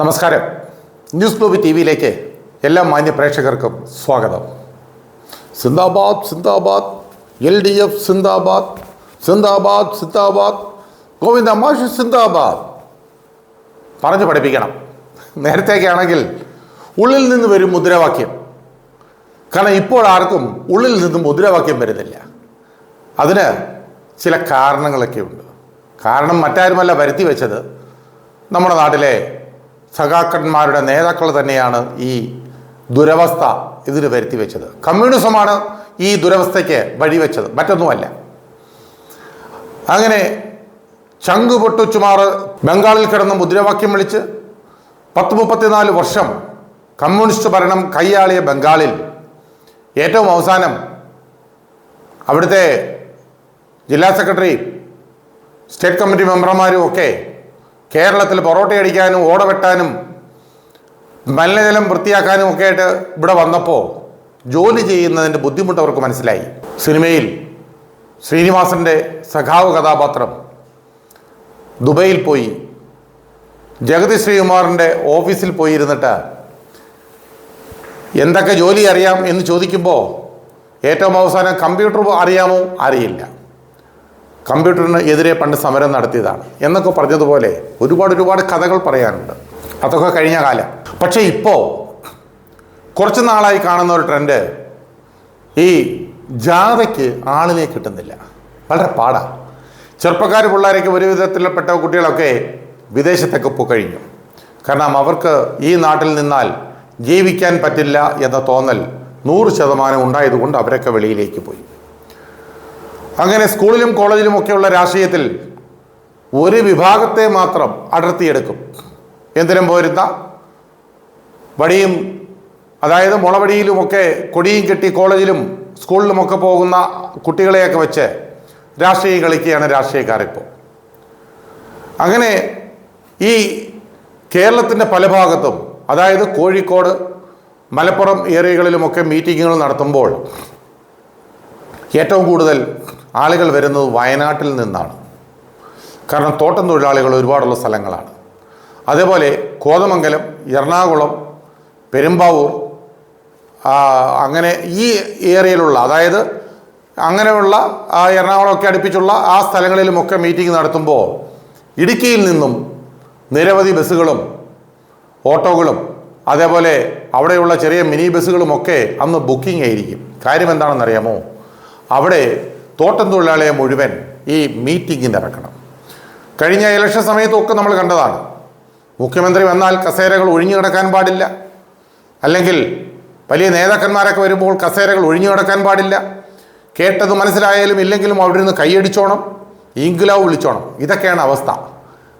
നമസ്കാരം. News ഗ്ലോബി T വിയിലേക്ക് എല്ലാ മാന്യ പ്രേക്ഷകർക്കും സ്വാഗതം. സിന്ദാബാദ് സിന്ദാബാദ് എൽ ഡി എഫ് സിന്ദാബാദ് സിന്ദാബാദ് സിന്ദാബാദ് ഗോവിന്ദ മാഷ് സിന്ദാബാദ്. പറഞ്ഞു പഠിപ്പിക്കണം. നേരത്തേക്കാണെങ്കിൽ ഉള്ളിൽ നിന്ന് വരും മുദ്രാവാക്യം. കാരണം ഇപ്പോൾ ആർക്കും ഉള്ളിൽ നിന്ന് മുദ്രാവാക്യം വരുന്നില്ല. അതിന് ചില കാരണങ്ങളൊക്കെ ഉണ്ട് കാരണം മറ്റാരുമല്ല വരുത്തി വെച്ചത് നമ്മുടെ നാട്ടിലെ സഖാക്കന്മാരുടെ നേതാക്കൾ തന്നെയാണ് ഈ ദുരവസ്ഥ ഇതിന് വരുത്തി വെച്ചത് കമ്മ്യൂണിസമാണ് ഈ ദുരവസ്ഥയ്ക്ക് വഴിവെച്ചത്. മറ്റൊന്നുമല്ല. അങ്ങനെ ചങ്കു പൊട്ടുച്ചുമാർ ബംഗാളിൽ കിടന്ന് മുദ്രാവാക്യം വിളിച്ച് പത്ത് മുപ്പത്തിനാല് വർഷം കമ്മ്യൂണിസ്റ്റ് ഭരണം കൈയാളിയ ബംഗാളിൽ ഏറ്റവും അവസാനം അവിടുത്തെ ജില്ലാ സെക്രട്ടറി സ്റ്റേറ്റ് കമ്മിറ്റി മെമ്പർമാരും ഒക്കെ കേരളത്തിൽ പൊറോട്ട അടിക്കാനും ഓട വെട്ടാനും മലിനജലം വൃത്തിയാക്കാനും ഒക്കെ ആയിട്ട് ഇവിടെ വന്നപ്പോൾ ജോലി ചെയ്യുന്നതിന്റെ ബുദ്ധിമുട്ട് അവർക്ക് മനസ്സിലായി. സിനിമയിൽ ശ്രീനിവാസന്റെ സഖാവ് കഥാപാത്രം ദുബൈയിൽ പോയി. ജഗതി ശ്രീകുമാറിന്റെ ഓഫീസിൽ പോയി ഇരുന്നിട്ട് എന്തൊക്കെ ജോലി അറിയാം എന്ന് ചോദിക്കുമ്പോൾ ഏറ്റവും അവസാനം കമ്പ്യൂട്ടർ അറിയാമോ അറിയില്ല. കമ്പ്യൂട്ടറിന് എതിരെ പണ്ട് സമരം നടത്തിയതാണ് എന്നൊക്കെ പറഞ്ഞതുപോലെ ഒരുപാട് ഒരുപാട് കഥകൾ പറയാനുണ്ട്. അതൊക്കെ കഴിഞ്ഞ കാലം. പക്ഷേ ഇപ്പോൾ കുറച്ച് നാളായി കാണുന്ന ഒരു ട്രെൻഡ് ഈ ജാഥയ്ക്ക് ആളിനെ കിട്ടുന്നില്ല. വളരെ പാടാ. ചെറുപ്പക്കാർ പിള്ളേരൊക്കെ ഒരു വിധത്തിൽപ്പെട്ട കുട്ടികളൊക്കെ വിദേശത്തൊക്കെ പോയി കഴിഞ്ഞു. കാരണം അവർക്ക് ഈ നാട്ടിൽ നിന്നാൽ ജീവിക്കാൻ പറ്റില്ല എന്ന തോന്നൽ നൂറ് ശതമാനം ഉണ്ടായതുകൊണ്ട് അവരൊക്കെ വെളിയിലേക്ക് പോയി. അങ്ങനെ സ്കൂളിലും കോളേജിലും ഒക്കെയുള്ള രാഷ്ട്രീയത്തിൽ ഒരു വിഭാഗത്തെ മാത്രം അടർത്തിയെടുക്കും. എന്തിനും പോരുന്ന? വടിയും അതായത് മുളവടിയിലുമൊക്കെ കൊടിയും കെട്ടി കോളേജിലും സ്കൂളിലുമൊക്കെ പോകുന്ന കുട്ടികളെയൊക്കെ വെച്ച് രാഷ്ട്രീയം കളിക്കുകയാണ് രാഷ്ട്രീയക്കാരിപ്പോൾ. അങ്ങനെ ഈ കേരളത്തിന്റെ പല ഭാഗത്തും അതായത് കോഴിക്കോട് മലപ്പുറം ഏരിയകളിലുമൊക്കെ മീറ്റിങ്ങുകൾ നടത്തുമ്പോൾ ഏറ്റവും കൂടുതൽ ആളുകൾ വരുന്നത് വയനാട്ടിൽ നിന്നാണ്. കാരണം തോട്ടം തൊഴിലാളികൾ ഒരുപാടുള്ള സ്ഥലങ്ങളാണ്. അതേപോലെ കോതമംഗലം എറണാകുളം പെരുമ്പാവൂർ അങ്ങനെ ഈ ഏരിയയിലുള്ള അതായത് അങ്ങനെയുള്ള എറണാകുളമൊക്കെ അടുപ്പിച്ചുള്ള ആ സ്ഥലങ്ങളിലുമൊക്കെ മീറ്റിംഗ് നടത്തുമ്പോൾ ഇടുക്കിയിൽ നിന്നും നിരവധി ബസ്സുകളും ഓട്ടോകളും അതേപോലെ അവിടെയുള്ള ചെറിയ മിനി ബസ്സുകളുമൊക്കെ അന്ന് ബുക്കിംഗ് ആയിരിക്കും. കാര്യം എന്താണെന്നറിയാമോ? അവിടെ തോട്ടം തൊഴിലാളിയെ മുഴുവൻ ഈ മീറ്റിങ്ങിന് ഇറക്കണം. കഴിഞ്ഞ ഇലക്ഷൻ സമയത്തൊക്കെ നമ്മൾ കണ്ടതാണ്. മുഖ്യമന്ത്രി വന്നാൽ കസേരകൾ ഒഴിഞ്ഞു കിടക്കാൻ പാടില്ല. അല്ലെങ്കിൽ വലിയ നേതാക്കന്മാരൊക്കെ വരുമ്പോൾ കസേരകൾ ഒഴിഞ്ഞു കിടക്കാൻ പാടില്ല. കേട്ടത് മനസ്സിലായാലും ഇല്ലെങ്കിലും അവിടെ നിന്ന് കൈയടിച്ചോണം ഈങ്കുലാവ് വിളിച്ചോണം. ഇതൊക്കെയാണ് അവസ്ഥ.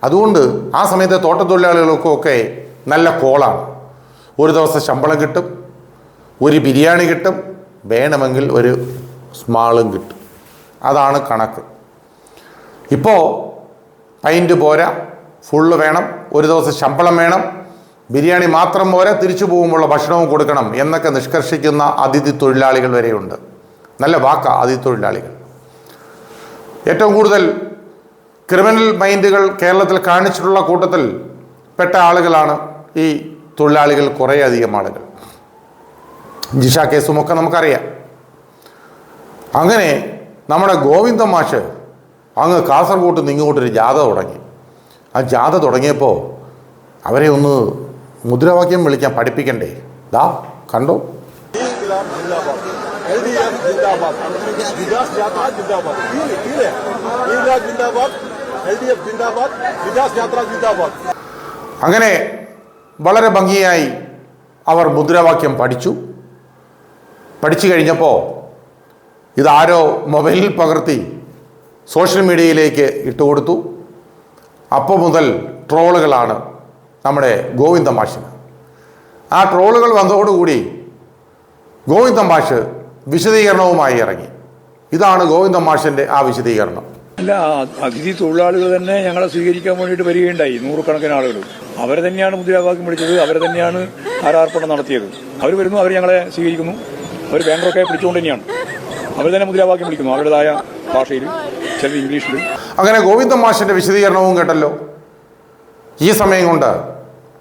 അതുകൊണ്ട് ആ സമയത്തെ തോട്ടത്തൊഴിലാളികൾക്കൊക്കെ നല്ല കോളാണ്. ഒരു ദിവസം ശമ്പളം കിട്ടും ഒരു ബിരിയാണി കിട്ടും വേണമെങ്കിൽ ഒരു സ്മാളും കിട്ടും. അതാണ് കണക്ക്. ഇപ്പോൾ പൈന്റ് പോരാ ഫുള്ള് വേണം ഒരു ദിവസം ശമ്പളം വേണം ബിരിയാണി മാത്രം പോരാ തിരിച്ചു പോകുമ്പോഴുള്ള ഭക്ഷണവും കൊടുക്കണം എന്നൊക്കെ നിഷ്കർഷിക്കുന്ന അതിഥി തൊഴിലാളികൾ വരെയുണ്ട്. നല്ല വാക്ക അതിഥി തൊഴിലാളികൾ. ഏറ്റവും കൂടുതൽ ക്രിമിനൽ മൈൻഡുകൾ കേരളത്തിൽ കാണിച്ചിട്ടുള്ള കൂട്ടത്തിൽ പെട്ട ആളുകളാണ് ഈ തൊഴിലാളികൾ കുറേയധികം ആളുകൾ. ജിഷ കേസുമൊക്കെ നമുക്കറിയാം. അങ്ങനെ നമ്മുടെ ഗോവിന്ദ മാഷ് അങ്ങ് കാസർഗോട്ട് നിന്ന് ഇങ്ങോട്ടൊരു ജാഥ തുടങ്ങി. ആ ജാഥ തുടങ്ങിയപ്പോൾ അവരെ ഒന്ന് മുദ്രാവാക്യം വിളിക്കാൻ പഠിപ്പിക്കണ്ടേ? ദാ കണ്ടോ? അങ്ങനെ വളരെ ഭംഗിയായി അവർ മുദ്രാവാക്യം പഠിച്ചു. പഠിച്ചു കഴിഞ്ഞപ്പോൾ ഇതാരോ മൊബൈലിൽ പകർത്തി സോഷ്യൽ മീഡിയയിലേക്ക് ഇട്ടുകൊടുത്തു അപ്പോൾ മുതൽ ട്രോളുകളാണ് നമ്മുടെ ഗോവിന്ദ മാഷിന്. ആ ട്രോളുകൾ വന്നതോടുകൂടി ഗോവിന്ദ മാഷ് വിശദീകരണവുമായി ഇറങ്ങി. ഇതാണ് ഗോവിന്ദ മാഷിന്റെ ആ വിശദീകരണം. അല്ല അതിഥി തൊഴിലാളികൾ തന്നെ ഞങ്ങളെ സ്വീകരിക്കാൻ വേണ്ടിയിട്ട് വരികയുണ്ടായി നൂറുകണക്കിന് ആളുകൾ. അവരെ തന്നെയാണ് മുദ്രാവാക്യം വിളിച്ചത് അവരെ തന്നെയാണ് ആരാർപ്പണം നടത്തിയത്. അവർ വരുന്നു അവർ ഞങ്ങളെ സ്വീകരിക്കുന്നു. അവർ ബാങ്കറൊക്കെ പിടിച്ചുകൊണ്ട് തന്നെയാണ്. അവർ തന്നെ മുദ്രാവാക്യം വിളിക്കുന്നു. അവരുടേതായ ഭാഷയിലും ചില ഇംഗ്ലീഷിലും. അങ്ങനെ ഗോവിന്ദ മാഷിന്റെ വിശദീകരണവും കേട്ടല്ലോ. ഈ സമയം കൊണ്ട്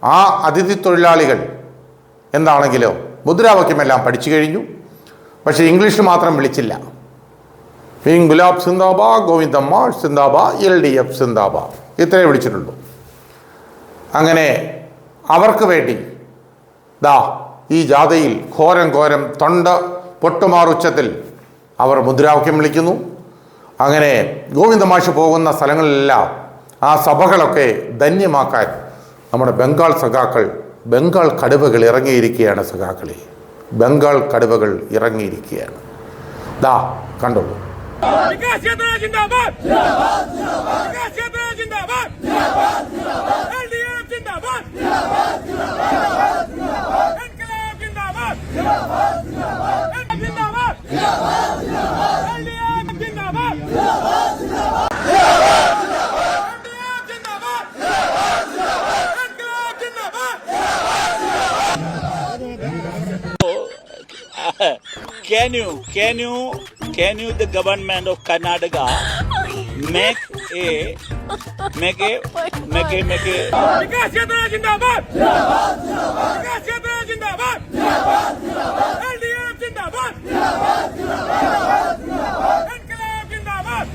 ആ അതിഥി തൊഴിലാളികൾ എന്താണെങ്കിലോ മുദ്രാവാക്യമെല്ലാം പഠിച്ചു കഴിഞ്ഞു. പക്ഷേ ഇംഗ്ലീഷ് മാത്രം വിളിച്ചില്ല. മീൻ ഗുലാബ് സിന്ദാബ ഗോവിന്ദമ്മ സിന്ദാബ എൽ ഡി എഫ് സിന്ദാബ. ഇത്രേ വിളിച്ചിട്ടുള്ളൂ. അങ്ങനെ അവർക്ക് വേണ്ടി ദാ ഈ ജാഥയിൽ ഘോരം ഘോരം തൊണ്ട പൊട്ടുമാറുച്ചത്തിൽ അവർ മുദ്രാവാക്യം വിളിക്കുന്നു അങ്ങനെ ഗോവിന്ദമാഷ് പോകുന്ന സ്ഥലങ്ങളിലെല്ലാം ആ സഭകളൊക്കെ ധന്യമാക്കാൻ നമ്മുടെ ബംഗാൾ സഖാക്കൾ ബംഗാൾ കടുവകൾ ഇറങ്ങിയിരിക്കുകയാണ് സഖാക്കളെ ബംഗാൾ കടുവകൾ ഇറങ്ങിയിരിക്കുകയാണ് ദാ കണ്ടോളൂ zindabad Can you, can you, can you, the government of Karnataka make a, make a, make a, make a. Vikas Yatra Jindabad! Vikas Yatra Jindabad!